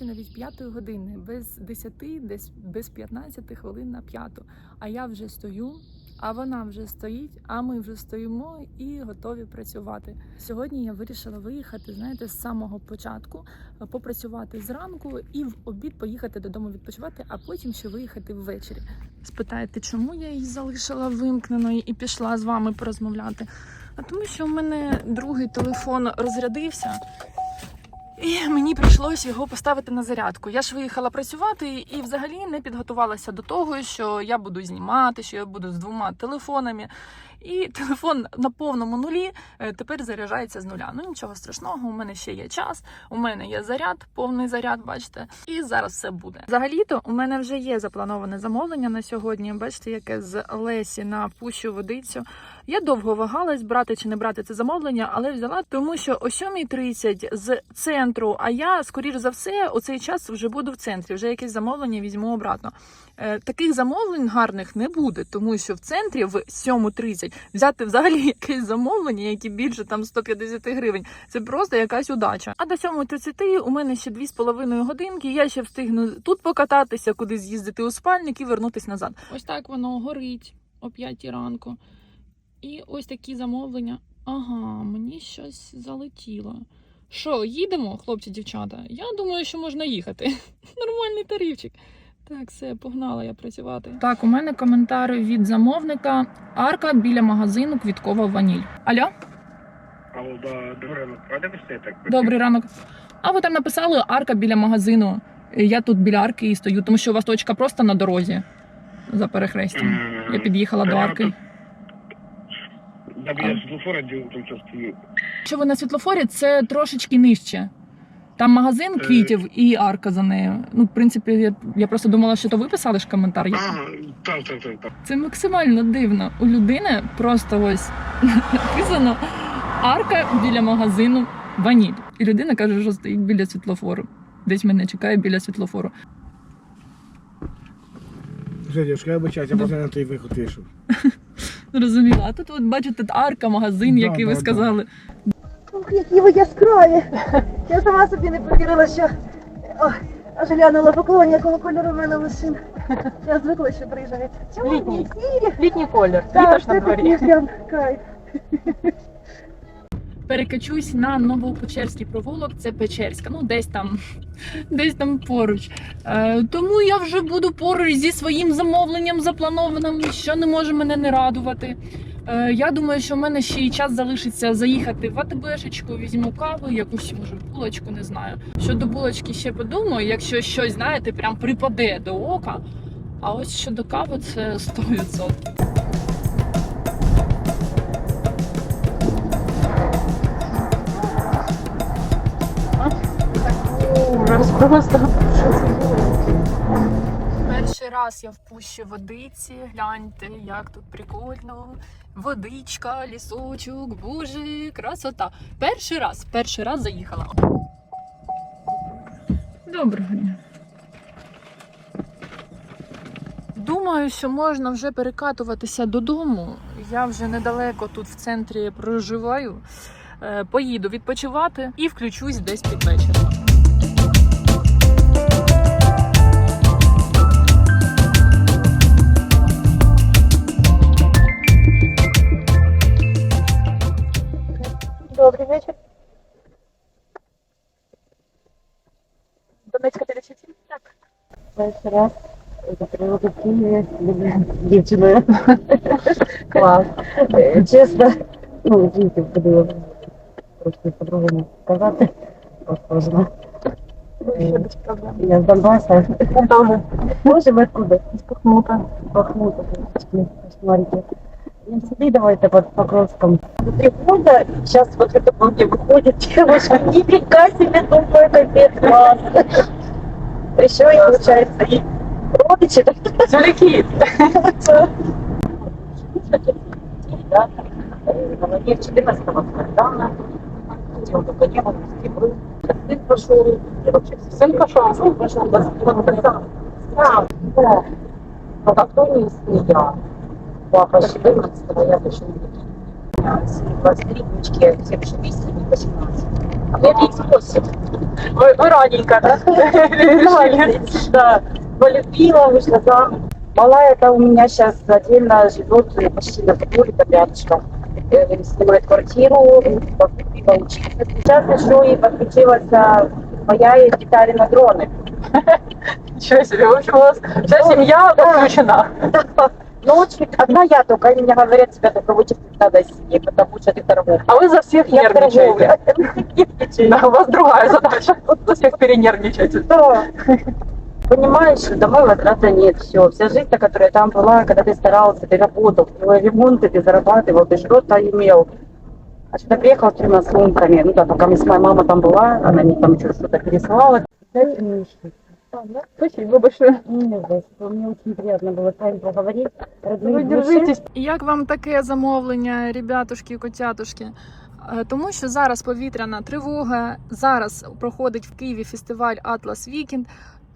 нема навіть п'ятої години, без 10, десь без 15 хвилин на п'яту. А я вже стою, а вона вже стоїть, а ми вже стоїмо і готові працювати. Сьогодні я вирішила виїхати, знаєте, з самого початку, е, попрацювати зранку і в обід поїхати додому відпочивати, а потім ще виїхати ввечері. Спитаєте, чому я її залишила вимкненою і пішла з вами порозмовляти? А тому, що в мене другий телефон розрядився. І мені прийшлося його поставити на зарядку. Я ж виїхала працювати і взагалі не підготувалася до того, що я буду знімати, що я буду з двома телефонами. І телефон на повному нулі е, тепер заряджається з нуля. Ну нічого страшного, у мене ще є час, у мене є заряд, повний заряд, бачите, і зараз все буде. Взагалі-то у мене вже є заплановане замовлення на сьогодні. Бачите, яке з Лесі на пущу водицю. Я довго вагалась, брати чи не брати це замовлення, але взяла, тому що о 7.30 з центру, а я, скоріш за все, у цей час вже буду в центрі, вже якесь замовлення візьму обратно. Е, Таких замовлень гарних не буде, тому що в центрі в 7.30 взяти взагалі якесь замовлення, яке більше там 150 гривень. Це просто якась удача. А до 7.30 у мене ще 2,5 годинки. Я ще встигну тут покататися, куди з'їздити у спальник і вернутись назад. Ось так воно горить о 5 ранку. І ось такі замовлення. Ага, мені щось залетіло. Що, їдемо, хлопці, дівчата? Я думаю, що можна їхати. Нормальний тарифчик. Так, все, погнала я працювати. Так, у мене коментар від замовника. Арка біля магазину Квіткова ваніль. Алло, Алло, да, добрий ранок. А ви стоїте? добрий ранок. А ви там написали арка біля магазину. Я тут біля арки і стою, тому що у вас точка просто на дорозі за перехрестям. Я під'їхала до арки. Да, біля світлофора діло там час стою. Якщо ви на світлофорі, це трошечки нижче. Там магазин Е. квітів і арка за нею. Ну, в принципі, я, я просто думала, що то ви писали ж коментар. Я- Ага, так, так, так, так. Це максимально дивно. У людини просто ось написано арка біля магазину ваніль. І людина каже, що стоїть біля світлофору. Десь мене чекає біля світлофору. Вже, я вибачаюся, я просто на той виход вийшов. Зрозуміло. А тут, от бачите, арка, магазин, Да, який ви сказали. да. сказали. Ох, які ви яскраві. Я сама собі не повірила, що Ох, аж глянула поклон, якого кольору в мене машина. Я звикла, що приїжджають. Чому сірі. Літній колір. Так, Віташ на дворі. кайф. Перекачусь на Новопечерський провулок, це Печерська, ну десь там, десь там поруч. Е, тому я вже буду поруч зі своїм замовленням запланованим, що не може мене не радувати. Е, я думаю, що в мене ще й час залишиться заїхати в АТБшечку, візьму каву, якусь може булочку, не знаю. Щодо булочки ще подумаю, якщо щось, знаєте, прям припаде до ока. А ось щодо кави це 100%. Просто. Перший раз я в пущі водиці. Гляньте, як тут прикольно. Водичка, лісочок, боже, красота. Перший раз, перший раз заїхала. Доброго дня. Думаю, що можна вже перекатуватися додому. Я вже недалеко тут в центрі проживаю. Е, Поїду відпочивати і включусь десь під вечір. Перший раз природу в Києві з дівчиною. Клас. Е, Чесно, ну, діти подивилися. Трошки по-другому сказати. Розкажемо. Ще без проблем. Я з Донбаса. Тоже. Може, ви откуда? З Бахмута. Бахмута. Смотрите. Не сиди, давайте под Покровском. Три года, сейчас вот это мне выходит девушка, нифига себе, думаю, капец, класс. Еще и получается, и родичи, земляки. Да, э, на ноге 14 Майдана, хотел только не был, был. Сын пошел, я вообще сын пошел, сын пошел, да, да, да. Но как-то не я. Папа 14 я почему 23 дочки, 76 и 18. Летний спосіб. Ви, ви раненько, да? Решили. Да. Полюбила, вышла замуж. Малая это у меня сейчас отдельно живет э, почти на заборе, под рядышком. Э, Снимает квартиру, поступила учиться. Сейчас еще и подключилась а, моя гитаре на дроны. Нічого собі, в общем, у вас вся сім'я підключена. Ну, очень, одна я только, они мне говорят, тебя только вычислить надо из семьи, потому что ты торгуешь. А ви за всіх Я нервничаєте. торговля. Да, у вас другая задача. За всіх перенервничаєте. Да. Понимаешь, домой возврата нет, все. Вся жизнь, та, которая там была, когда ты старался, ты работал, делал ремонты, ты зарабатывал, ты что-то имел. А сюда приехал с тремя сумками. Ну да, пока моя мама там была, она мне там еще что-то пересылала. Дайте мне Спасибо большое. Мне очень приятно было с вами поговорить. Родные Ви держитесь. Як вам таке замовлення, ребятушки, котятушки? Е, Тому що зараз повітряна тривога, зараз проходить в Києві фестиваль Атлас Вікенд.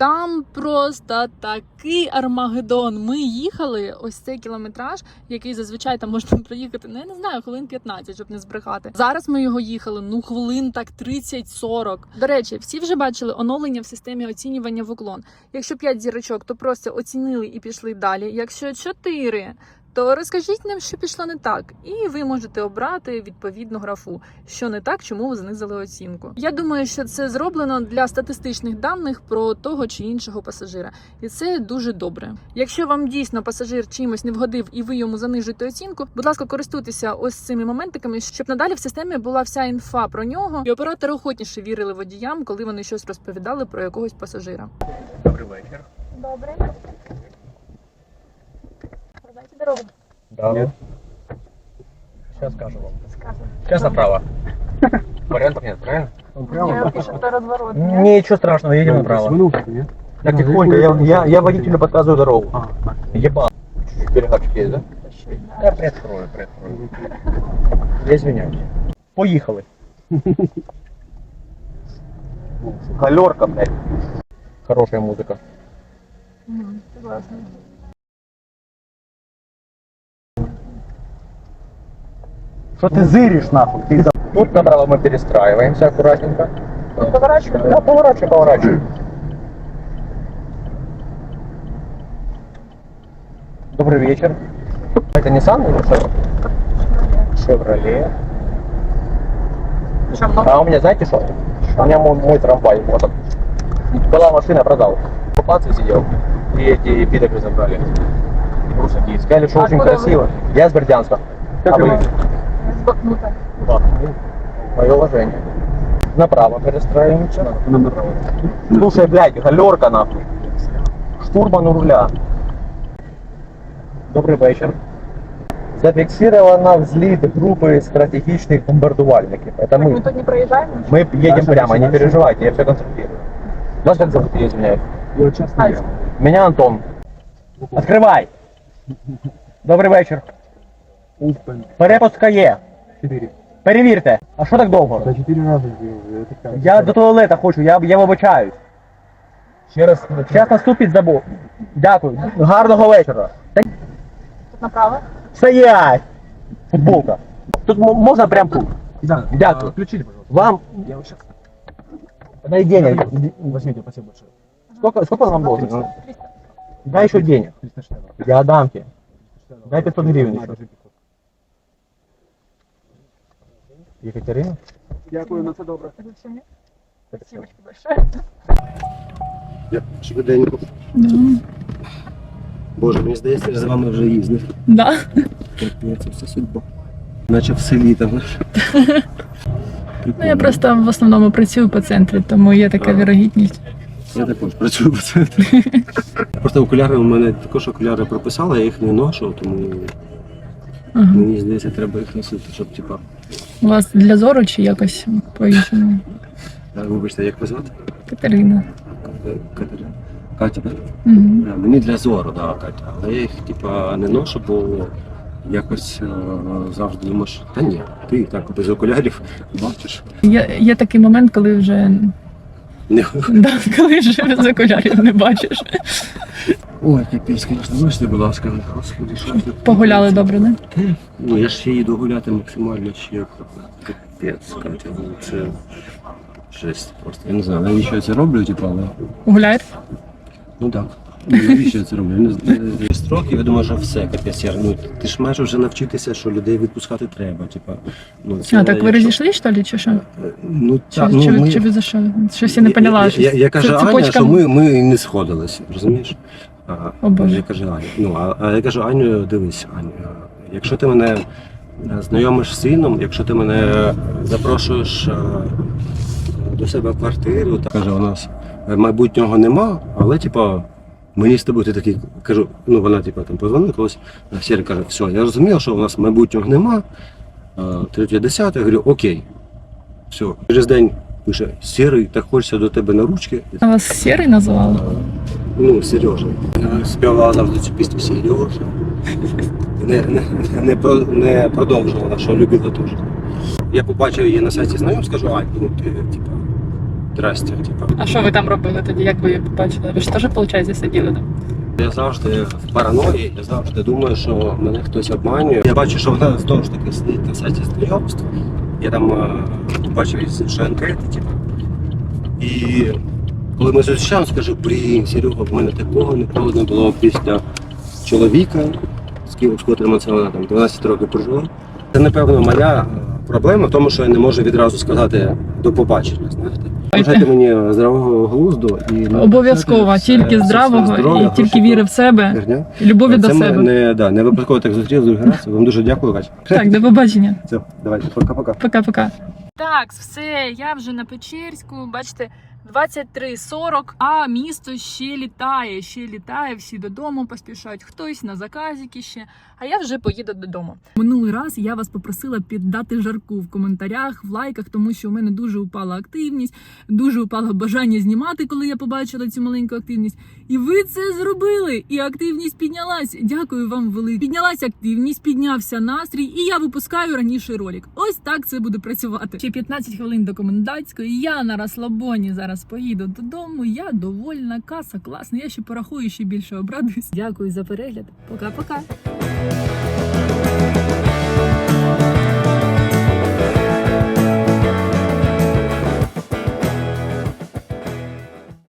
Там просто такий армагеддон. Ми їхали ось цей кілометраж, який зазвичай там можна проїхати. Ну я не знаю, хвилин 15, щоб не збрехати. Зараз ми його їхали. Ну хвилин так 30-40. До речі, всі вже бачили оновлення в системі оцінювання в уклон. Якщо 5 зірочок, то просто оцінили і пішли далі. Якщо 4, то розкажіть нам, що пішло не так, і ви можете обрати відповідну графу, що не так, чому ви знизили оцінку. Я думаю, що це зроблено для статистичних даних про того чи іншого пасажира, і це дуже добре. Якщо вам дійсно пасажир чимось не вгодив і ви йому занижуєте оцінку, будь ласка, користуйтеся ось цими моментиками, щоб надалі в системі була вся інфа про нього, і оператори охотніше вірили водіям, коли вони щось розповідали про якогось пасажира. Добрий вечір. Добре. Дорогу. Да. Сейчас скажу вам. Сейчас направо. Вариантов нет, правильно? Там прямо. пишу разворот. Ничего страшного, едем направо. Минутку, нет? Так тихонько, я, я, я водителю подсказываю дорогу. А. Ебал. Чуть-чуть перегадчик есть, да? Я приоткрою, приоткрою. Я извиняюсь. Поїхали. Галерка, блядь. Хорошая музыка. Согласна. Что ты зыришь нахуй? Ты за... Тут направо мы перестраиваемся аккуратненько. Поворачиваем? Да, поворачиваем, поворачиваем. Добрый вечер. Это Nissan или что? Шевроле. А у меня знаете что? У меня мой, мой трамвай. Вот он. Была машина, продал. Оккупации сидел. И эти пидоры забрали. Русаки. Сказали, что очень Откуда вы? красиво. Я с Бердянска. Как а вы? вы? Збахнута. Мое уважение. Направо перестраиваемся. Нам направо. Слушай, блядь, галерка нахуй. Штурман у руля. Добрий вечір. Зафіксировано взліт групи стратегічних бомбардувальників. Это мы. тут не проїжджаємо? Мы едем Дальше, прямо, не дальше. переживайте, я все контролирую. Вас как зовут, я извиняюсь? Я честно, я. Меня Антон. Открывай! Добрий вечір. Опен. Перепустка є. Четыре. Перевірте. А що так довго? Да четыре раза сделал. Это как? Я до туалета хочу, я, я вибачаюсь. Ще раз. Зараз наступить забув. Дякую. Гарного вечора. Та Тут направо. Стоять! Футболка. Тут м- можна прям тут. Да. Дякую. а, Включили, пожалуйста. Вам Я вот сейчас. дай денег. Возьмите, спасибо большое. Сколько, сколько вам должен? Дай еще денег. 360. Я дам тебе. 360. Дай 500 гривен На, еще. Екатерина? Дякую, на це добре. Спасибо большое. Швиденько. Боже, мені здається, я з вами вже їздив. Да. Ні, це все судьба. Наче в селі там. знаєш. Ну я просто в основному працюю по центрі, тому є така А. вірогідність. Я також працюю по центрі. Просто окуляри у мене також окуляри прописали, я їх не ношу, тому Ага. мені здається, треба їх носити, щоб типа. У вас для зору чи якось по-іншому? Вибачте, як позвати? звати? Катерина. Катерина. Катя, так? Угу. Мені для зору, да, Катя. Але я їх типа не ношу, бо якось е, завжди думаєш, та ні, ти так без окулярів бачиш. Є, є такий момент, коли вже да, коли ж без окулярів не бачиш. Ой, капець, звісно, вибачте, будь ласка, господи, що ж ти. Погуляли добре, не? Ну, я ж ще їду гуляти максимально ще капець, Катя, ну це жесть просто. Я не знаю, навіщо я це роблю, типу, але. Гуляєте? Ну так. Ну, Навіщо я це роблю? Я Не знаю. Строків, я думаю, що все капець. Я, ну, ти ж маєш вже навчитися, що людей відпускати треба. Типу, ну, це, А, так ви якщо- розійшли, що ли, чи що? Ну, Чи, так, чи, ну, ви, ми... чи ви за що? Щось я не поняла. Я, я, щось. я, кажу Аня, цепочка- що ми, ми і не сходилися, розумієш? А, О, Боже. Я кажу Аня. Ну, а, а я кажу, Аню, дивись, Аню, а, якщо ти мене е, знайомиш з сином, якщо ти мене запрошуєш е, до себе в квартиру, так каже, у нас майбутнього нема, але типа. Мені з тобою ти такий кажу, ну вона типу там позвонила колись, а Сєра каже, все, я розумів, що у нас майбутнього нема. Третє десяте, я говорю, окей. Все. Через день пише, Сірий, так хочеться до тебе на ручки. А вас сірий називали? Ну, Сережа. Співала завжди цю пісню Сережа. Не, не, не, не продовжувала, що любила теж. Я побачив її на сайті знайом, скажу, ай, ну ти, типа, здрасте, типа. А що ви там робили тоді? Як ви її побачили? Ви ж теж, виходить, сиділи там? Я завжди в параної, я завжди думаю, що мене хтось обманює. Я бачу, що вона знову ж таки сидить на сайті знайомств. Я там е, бачив інші анкети, типу. І коли ми зустрічаємося, скажу, блін, Серега, в мене такого ніколи не було після чоловіка, з ким з котрим це вона там 12 років прожила. Це, напевно, моя е, проблема в тому, що я не можу відразу сказати до побачення, знаєте. Бажайте мені здравого глузду і Обов'язково, тільки все здравого здоров'я, і тільки віри в себе Херня. і любові до Це ми себе. не, да, не випадково так зустрів другий раз. Вам дуже дякую, Кать. Так, до побачення. Все, давайте, пока-пока. Пока-пока. Так, все, я вже на Печерську. Бачите, 23.40, а місто ще літає, ще літає, всі додому поспішають, хтось на заказики ще, а я вже поїду додому. Минулий раз я вас попросила піддати жарку в коментарях, в лайках, тому що у мене дуже упала активність, дуже упало бажання знімати, коли я побачила цю маленьку активність. І ви це зробили, і активність піднялась. Дякую вам велике. Піднялась активність, піднявся настрій, і я випускаю раніше ролик. Ось так це буде працювати. Ще 15 хвилин до комендантської. Я на розслабоні зараз поїду додому. Я довольна, каса класна. Я ще порахую, ще більше обрадуюсь. Дякую за перегляд. Пока-пока.